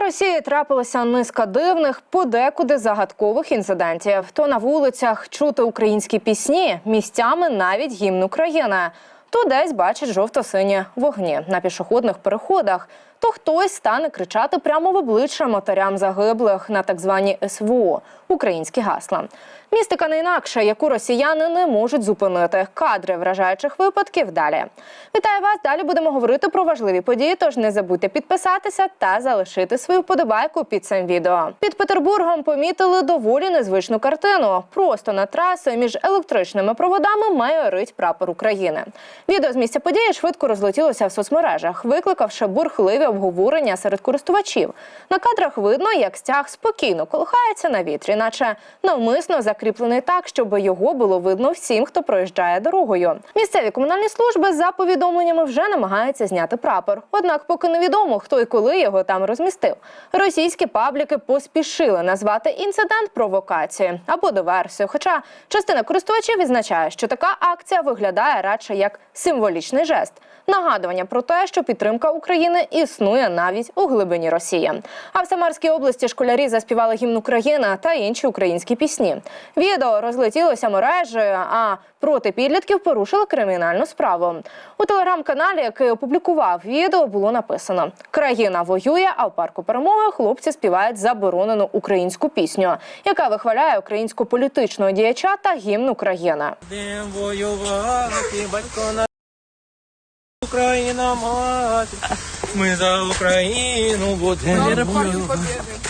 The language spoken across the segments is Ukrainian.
Росії трапилася низка дивних, подекуди загадкових інцидентів. То на вулицях чути українські пісні, місцями навіть гімн України. То десь бачать жовто-сині вогні на пішохідних переходах. То хтось стане кричати прямо в обличчя матерям загиблих на так звані СВО українські гасла. Містика не інакша, яку росіяни не можуть зупинити. Кадри вражаючих випадків далі. Вітаю вас! Далі будемо говорити про важливі події. Тож не забудьте підписатися та залишити свою вподобайку під цим відео. Під Петербургом помітили доволі незвичну картину. Просто над трасою між електричними проводами майорить прапор України. Відео з місця події швидко розлетілося в соцмережах, викликавши бурхливі обговорення серед користувачів. На кадрах видно, як стяг спокійно колихається на вітрі, наче навмисно закріплений так, щоб його було видно всім, хто проїжджає дорогою. Місцеві комунальні служби за повідомленнями вже намагаються зняти прапор. Однак, поки невідомо, хто і коли його там розмістив. Російські пабліки поспішили назвати інцидент провокацією або диверсією. Хоча частина користувачів відзначає, що така акція виглядає радше як символічний жест. Нагадування про те, що підтримка України існує навіть у глибині Росії. А в Самарській області школярі заспівали гімн України та інші українські пісні. Відео розлетілося мережею, а проти підлітків порушили кримінальну справу. У телеграм-каналі, який опублікував відео, було написано: Країна воює, а в парку перемоги хлопці співають заборонену українську пісню, яка вихваляє українську політичного діяча та гімн України. Воювати, батько на Україна мати. Ми за Україну будемо.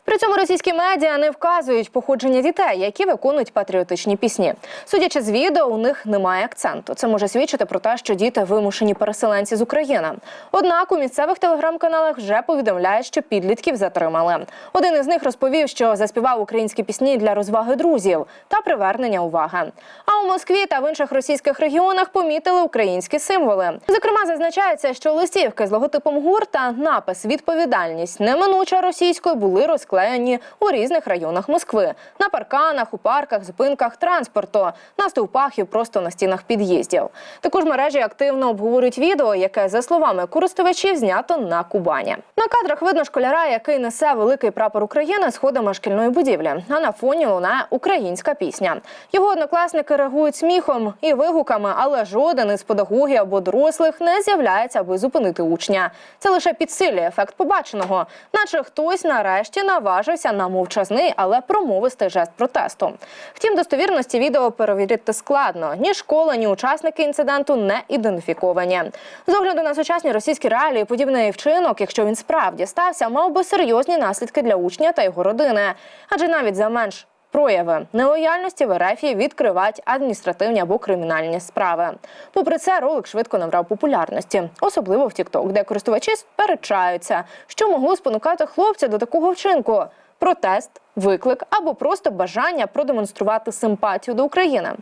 При цьому російські медіа не вказують походження дітей, які виконують патріотичні пісні. Судячи з відео, у них немає акценту. Це може свідчити про те, що діти вимушені переселенці з України. Однак у місцевих телеграм-каналах вже повідомляють, що підлітків затримали. Один із них розповів, що заспівав українські пісні для розваги друзів та привернення уваги. А у Москві та в інших російських регіонах помітили українські символи. Зокрема, зазначається, що листівки з логотипом гурт та напис Відповідальність неминуча російською були розклеєні у різних районах Москви на парканах, у парках, зупинках транспорту, на стовпах і просто на стінах під'їздів. Також мережі активно обговорюють відео, яке за словами користувачів знято на Кубані. На кадрах видно школяра, який несе великий прапор України сходами шкільної будівлі. А на фоні лунає українська пісня. Його однокласники реагують сміхом і вигуками, але жоден із педагогів або дорослих не з'являється, аби зупинити учня. Це лише підсилює ефект побаченого, наче хтось нарешті наважився на мовчазний, але промовистий жест протесту. Втім, достовірності відео перевірити складно. Ні школа, ні учасники інциденту не ідентифіковані. З огляду на сучасні російські реалії, подібний вчинок, якщо він справді стався, мав би серйозні наслідки для учня та його родини, адже навіть за менш Прояви. Нелояльності в РФ відкривають адміністративні або кримінальні справи. Попри це, ролик швидко набрав популярності, особливо в TikTok, де користувачі сперечаються, що могло спонукати хлопця до такого вчинку: протест, виклик або просто бажання продемонструвати симпатію до України.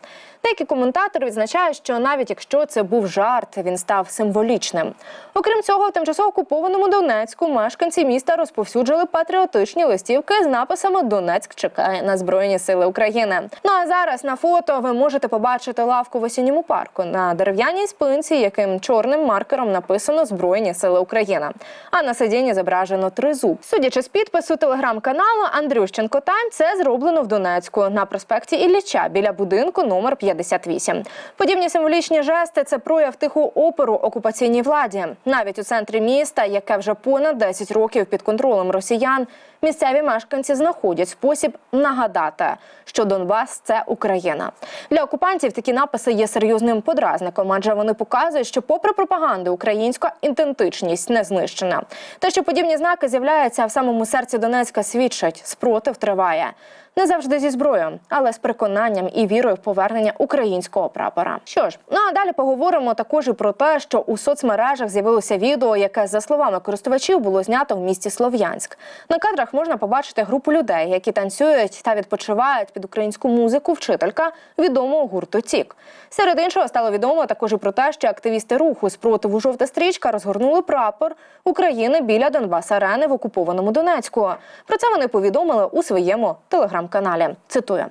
Деякі коментатори відзначають, що навіть якщо це був жарт, він став символічним. Окрім цього, в тимчасово окупованому Донецьку мешканці міста розповсюджили патріотичні листівки з написами Донецьк чекає на збройні сили України. Ну а зараз на фото ви можете побачити лавку в осінньому парку на дерев'яній спинці, яким чорним маркером написано Збройні сили України. А на сидінні зображено тризуб. Судячи з підпису телеграм-каналу Андрющенко Тайм, це зроблено в Донецьку на проспекті Ілліча біля будинку номер 58. Подібні символічні жести це прояв тиху опору окупаційній владі. Навіть у центрі міста, яке вже понад 10 років під контролем росіян, місцеві мешканці знаходять спосіб нагадати, що Донбас це Україна. Для окупантів такі написи є серйозним подразником, адже вони показують, що, попри пропаганду, українська ідентичність не знищена. Те, що подібні знаки з'являються в самому серці Донецька, свідчить спротив триває. Не завжди зі зброєю, але з переконанням і вірою в повернення українського прапора. Що ж, ну а далі поговоримо також і про те, що у соцмережах з'явилося відео, яке за словами користувачів було знято в місті Слов'янськ. На кадрах можна побачити групу людей, які танцюють та відпочивають під українську музику. Вчителька відомого гурту Тік. Серед іншого стало відомо також і про те, що активісти руху спротиву жовта стрічка розгорнули прапор України біля Донбас Арени в окупованому Донецьку. Про це вони повідомили у своєму телеграм телеграм-каналі. Цитую: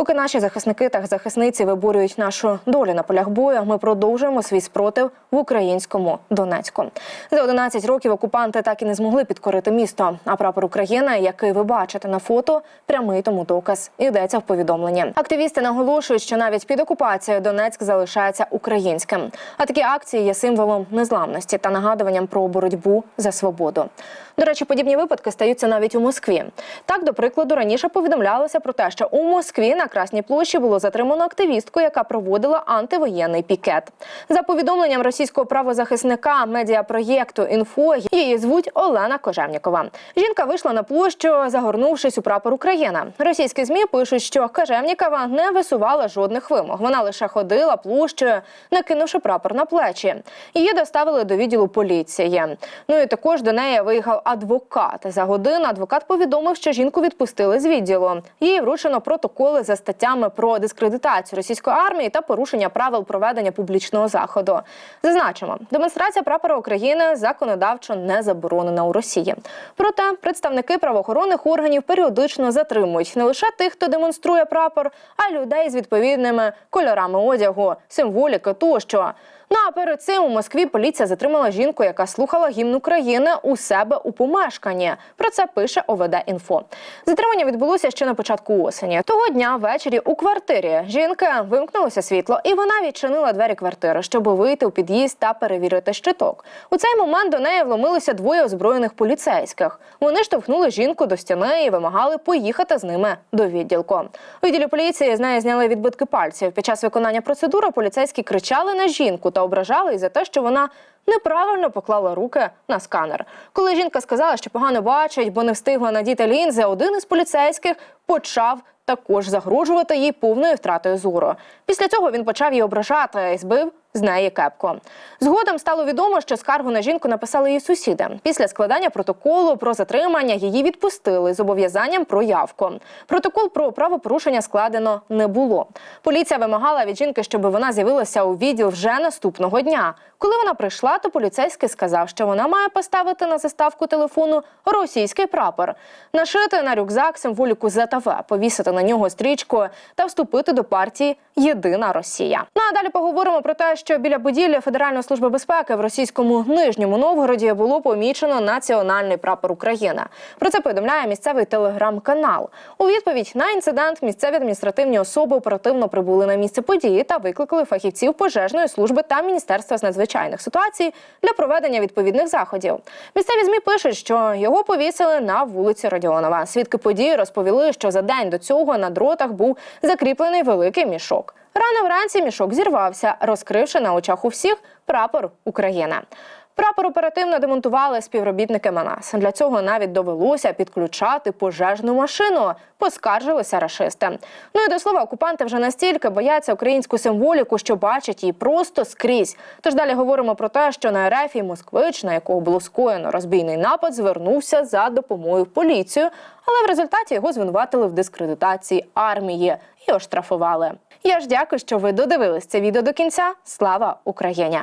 Поки наші захисники та захисниці виборюють нашу долю на полях бою, ми продовжуємо свій спротив в українському Донецьку. За 11 років окупанти так і не змогли підкорити місто. А прапор України, який ви бачите на фото, прямий тому доказ. Йдеться в повідомленні. Активісти наголошують, що навіть під окупацією Донецьк залишається українським. А такі акції є символом незламності та нагадуванням про боротьбу за свободу. До речі, подібні випадки стаються навіть у Москві. Так, до прикладу, раніше повідомлялося про те, що у Москві на Красній площі було затримано активістку, яка проводила антивоєнний пікет. За повідомленням російського правозахисника медіапроєкту інфо її звуть Олена Кожевнікова. Жінка вийшла на площу, загорнувшись у прапор України. Російські змі пишуть, що Кожевнікова не висувала жодних вимог. Вона лише ходила площею, накинувши прапор на плечі. Її доставили до відділу поліції. Ну і також до неї виїхав адвокат. За годину адвокат повідомив, що жінку відпустили з відділу. Їй вручено протоколи за статтями про дискредитацію російської армії та порушення правил проведення публічного заходу. Зазначимо, демонстрація прапора України законодавчо не заборонена у Росії. Проте представники правоохоронних органів періодично затримують не лише тих, хто демонструє прапор, а й людей з відповідними кольорами одягу, символіки тощо. Ну а перед цим у Москві поліція затримала жінку, яка слухала гімн України у себе у помешканні. Про це пише ОВД Інфо. Затримання відбулося ще на початку осені. Того дня ввечері у квартирі жінки вимкнулося світло, і вона відчинила двері квартири, щоб вийти у під'їзд та перевірити щиток. У цей момент до неї вломилися двоє озброєних поліцейських. Вони штовхнули жінку до стіни і вимагали поїхати з ними до відділку. У відділі поліції з неї зняли відбитки пальців. Під час виконання процедури поліцейські кричали на жінку та ображали і за те, що вона неправильно поклала руки на сканер. Коли жінка сказала, що погано бачить, бо не встигла надіти лінзи, один із поліцейських почав також загрожувати їй повною втратою зору. Після цього він почав її ображати і збив з неї кепку. Згодом стало відомо, що скаргу на жінку написали її сусіди. Після складання протоколу про затримання її відпустили з зобов'язанням про явку. Протокол про правопорушення складено не було. Поліція вимагала від жінки, щоб вона з'явилася у відділ вже наступного дня. Коли вона прийшла, то поліцейський сказав, що вона має поставити на заставку телефону російський прапор, нашити на рюкзак символіку ЗТВ, повісити на нього стрічку та вступити до партії Єдина Росія. Ну а далі поговоримо про те, що біля будівлі Федеральної служби безпеки в російському нижньому Новгороді було помічено національний прапор України. Про це повідомляє місцевий телеграм-канал. У відповідь на інцидент місцеві адміністративні особи оперативно прибули на місце події та викликали фахівців пожежної служби та міністерства з надзвичайних ситуацій для проведення відповідних заходів. Місцеві змі пишуть, що його повісили на вулиці Радіонова. Свідки події розповіли, що за день до цього на дротах був закріплений великий мішок. Рано вранці мішок зірвався, розкривши на очах у всіх прапор України. Прапор оперативно демонтували співробітники МНАС. Для цього навіть довелося підключати пожежну машину. Поскаржилися рашисти. Ну і до слова, окупанти вже настільки бояться українську символіку, що бачать її просто скрізь. Тож далі говоримо про те, що на РФ і москвич, на якого було скоєно розбійний напад, звернувся за допомогою в поліцію, але в результаті його звинуватили в дискредитації армії і оштрафували. Я ж дякую, що ви додивились це відео до кінця. Слава Україні!